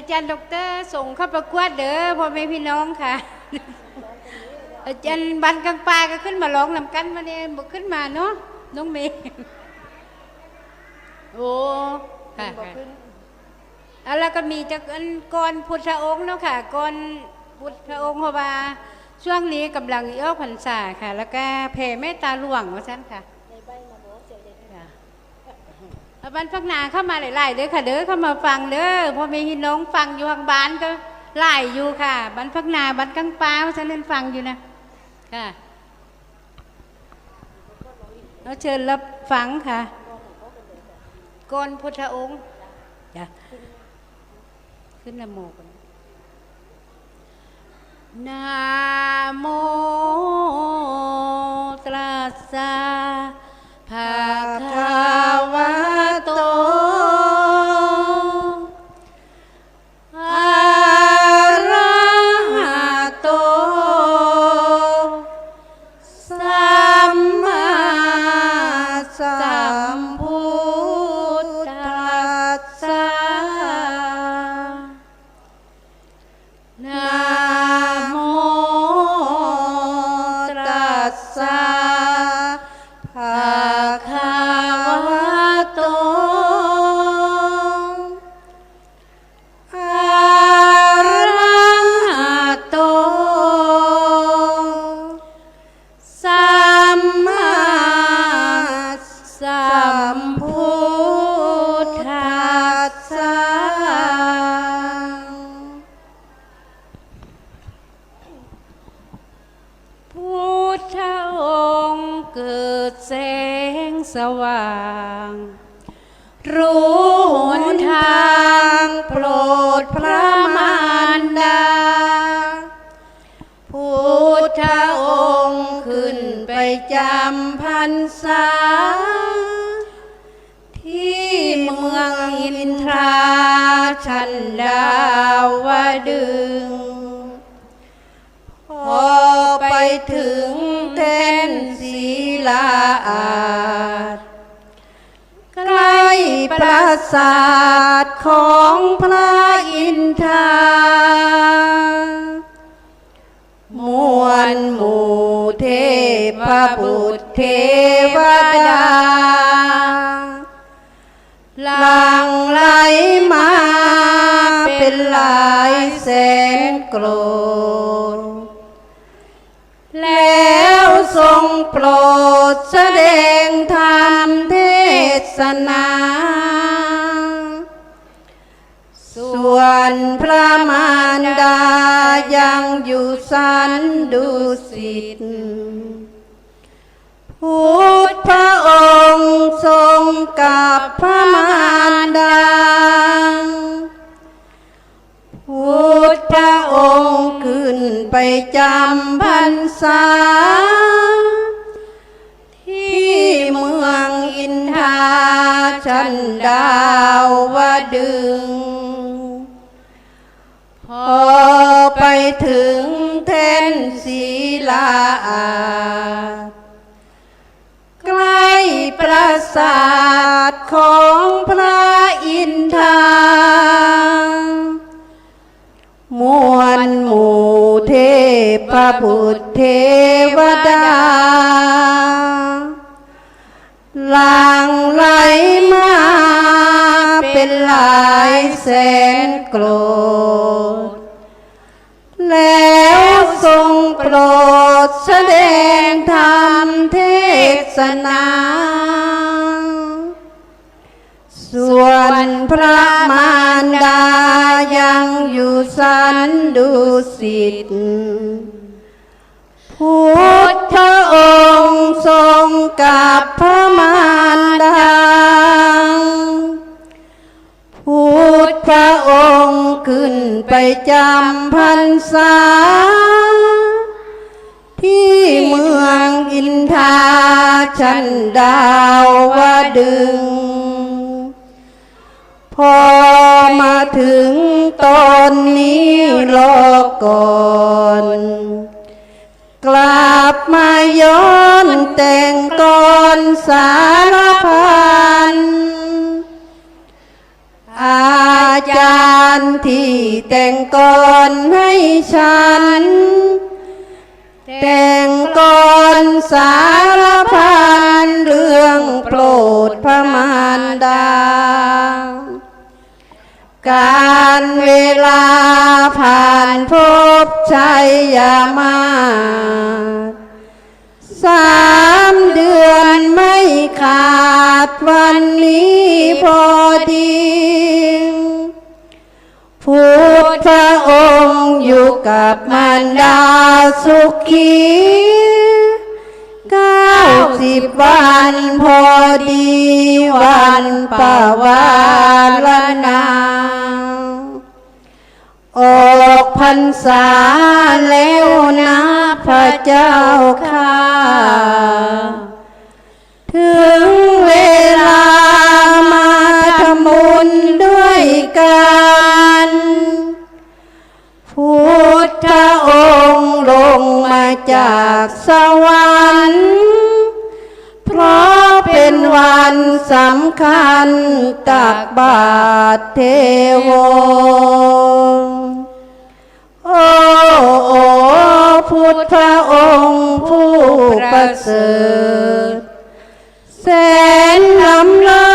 อาจารย์ดอกเตอรส่งเข้าประกวดเด้อพ่อแม่พี่น้องค่ะ อาจารย์บันกลางปาก็ขึ้นมาร้องนำกันมาเนี่ยบอกขึ้นมาเนาะน้องเมย์โอ้ค่ะค่ะแล้วก็มีจากก่อนพุทธองค์เนาะค่ะก่อนพุทธองค์เพราะว่าช่วงนี้กำลังเอ้อพรรษาค่ะ แล้วก็แผ่เมตตาหลวงว่าซั่นค่ะ ในใบมาบอกเสียเด็ด ค่ะเอา บ้านพักนาเข้ามาหลายๆเด้อค่ะเด้อเข้ามาฟังเด้อพ่อแม่พี่น้องฟังอยู่ทางบ้านก็หลายอยู่ค่ะบ้านพักนาบ้านกังปาว่าฉันเล่นฟังอยู่นะค่ะเราเชิญรับฟังค่ะก่อนพุทธองค์จ้ะขึ้นนะโมกันนะโม กิดแสงสว่าง รู้หนทางโปรดพระมารดา พุทธองค์ขึ้นไปจำพรรษา ที่เมืองอินทราชันดาวดึง อไปถึงเต้นศีลาอาดใกล้ปราสาทของพระอินทรามวลหมู่เทพบุตรเทวดาหลังไหล นา ส่วนพระมารดายังอยู่สันดุสิตพุทธองค์ทรงกับพระมารดาพุทธองค์ขึ้นไปจำพรรษา นดาววดึง พอไปถึงเทนศีลา ใกล้ปราสาทของพระอินทรามวลหมู่เทพบุตรเทวดา หลังไหลมาเป็นหลายแสนโกรธ แล้วทรงโปรดแสดงธรรมเทศนา ส่วนพระมารดายังอยู่สันดุสิตพุทธ องค์ทรงกับพระมารดาพุทธองค์ขึ้นไปจำพรรษา ที่เมืองอินทาชันดาวดึง พอมาถึงตอนนี้รอก่อน กลับมาย้อนแต่งก่อนสารพันอาจารย์ที่แต่งก่อนให้ฉัน แต่งก่อนสารพันเรื่องโปรดพระมารดา การเวลาผ่านพบชัยยามาสามเดือนไม่ขาดวันนี้พอดีพุทธองค์อยู่กับมารดาสุขี เก้าสิบวันพอดีวันปวารณาออกพรรษาแล้วนะพระเจ้าค่ะ ถึงเวลามาทำบุญด้วยกัน จากสวรรค์ เพราะเป็นวันสำคัญตักบาตรเทโวโอ้โอพุทธองค์ผู้ประเสริฐแสนล้ำเลิ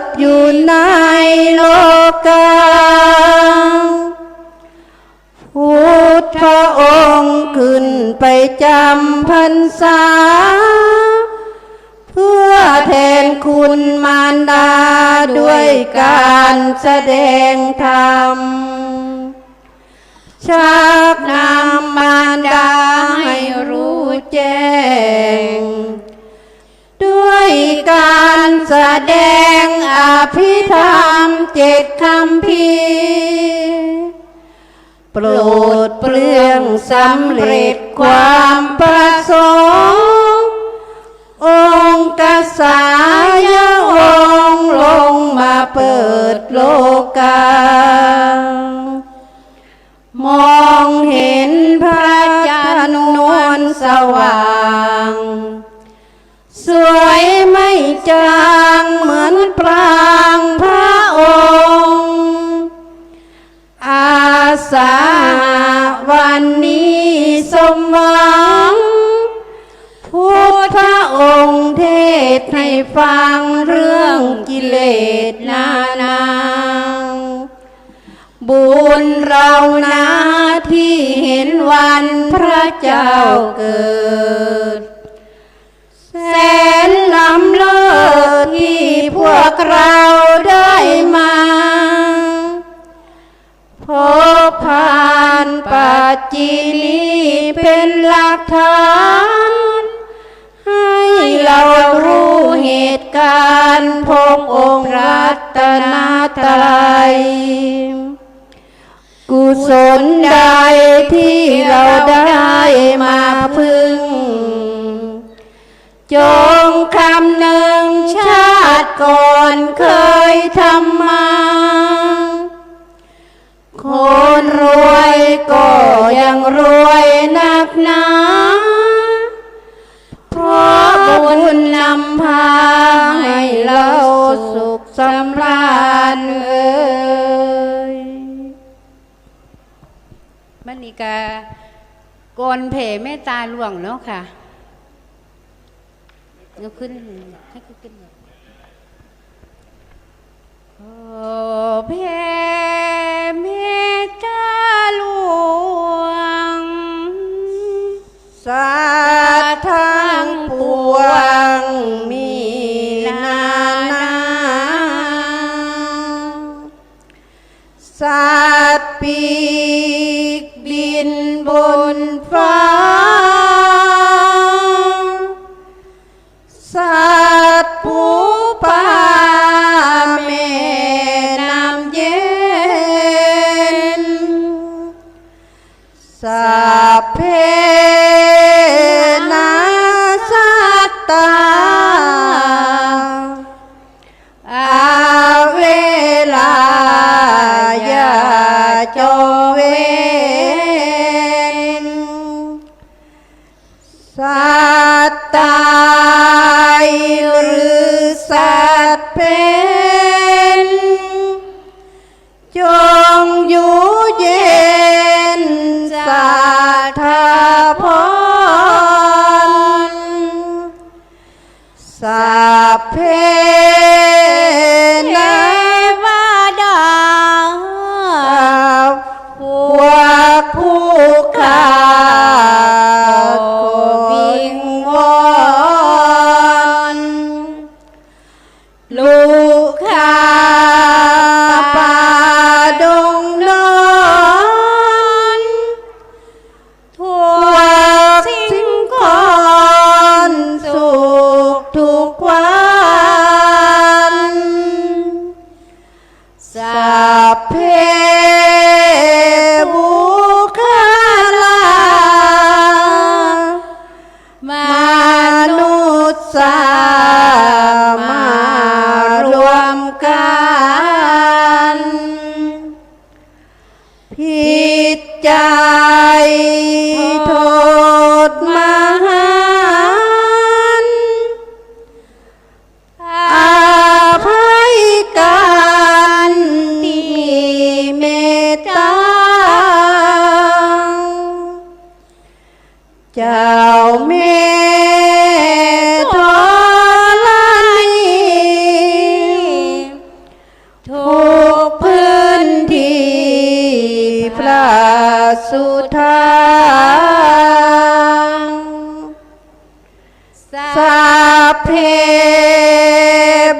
ศอยู่ในโลกา จำพรรษา เพื่อแทนคุณมารดาด้วยการแสดงธรรมชักนำมารดาให้รู้แจ้ง ด้วยการแสดงอภิธรรมเจ็ดคำพีร์ ปรดเปลื้องสำเร็จความประสงค์ องค์กษายองค์ลงมาเปิดโลกามองเห็นพระจันทร์นวลสว่าง เจ้าเกิด แสนล้ำเลิศที่พวกเราได้มาพบผ่านปัจจินีเป็นหลักฐานให้เรารู้เหตุการณ์พงองค์รัตนตรัย กุศลใดที่เราได้มาพึ่ง จงคำหนึ่งชาติก่อนเคยทำมา คนรวยก็ยังรวยนักหนา เพราะบุญนำพาให้เราสุขสำราญเอ่ย กาโกนเพเมตตาหลวงเนาะค่ะยกขึ้นให้ขึ้นขึ้นเลยโอ้เพเมตตาหลวงสัตว์ทั้งปวงมีนานาสัตว์ปี บนฟ้า เพ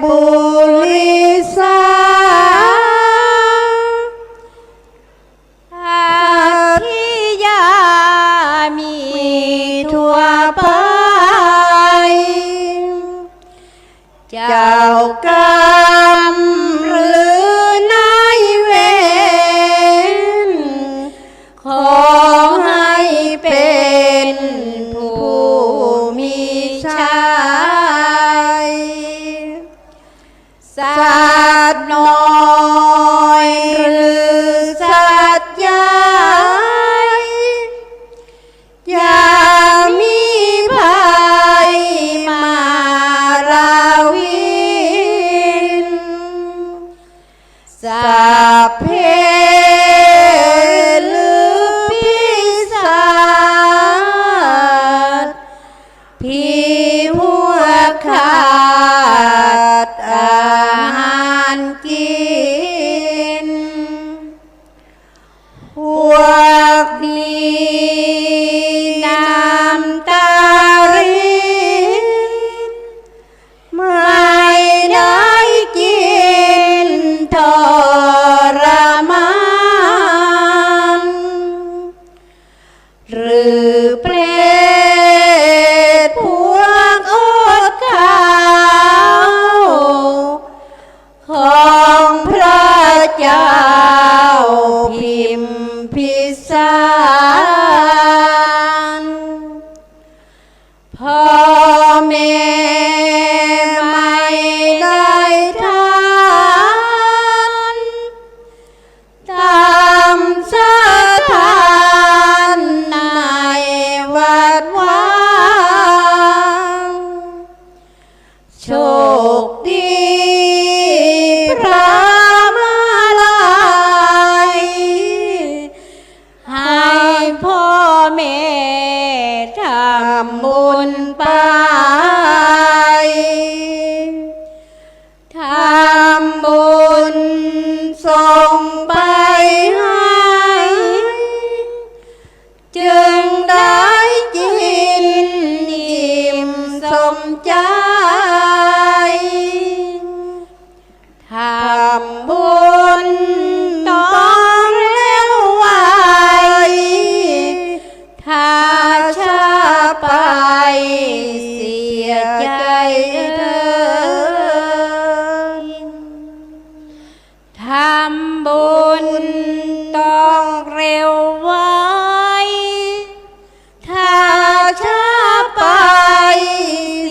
Bull. ที่หัวข้า นต้องเร็วไว้ ถ้าช้าไป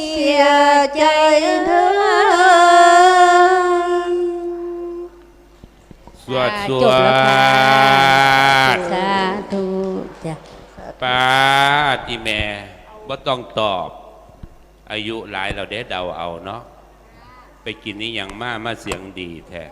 เสียใจเธอ สวดสวแล้ดสาธุจ้ะปาติแม่บ่ต้องตอบ อายุหลายเราเด้เดาเอาเนาะไปกินนี่ยังมามาเสียงดีแท้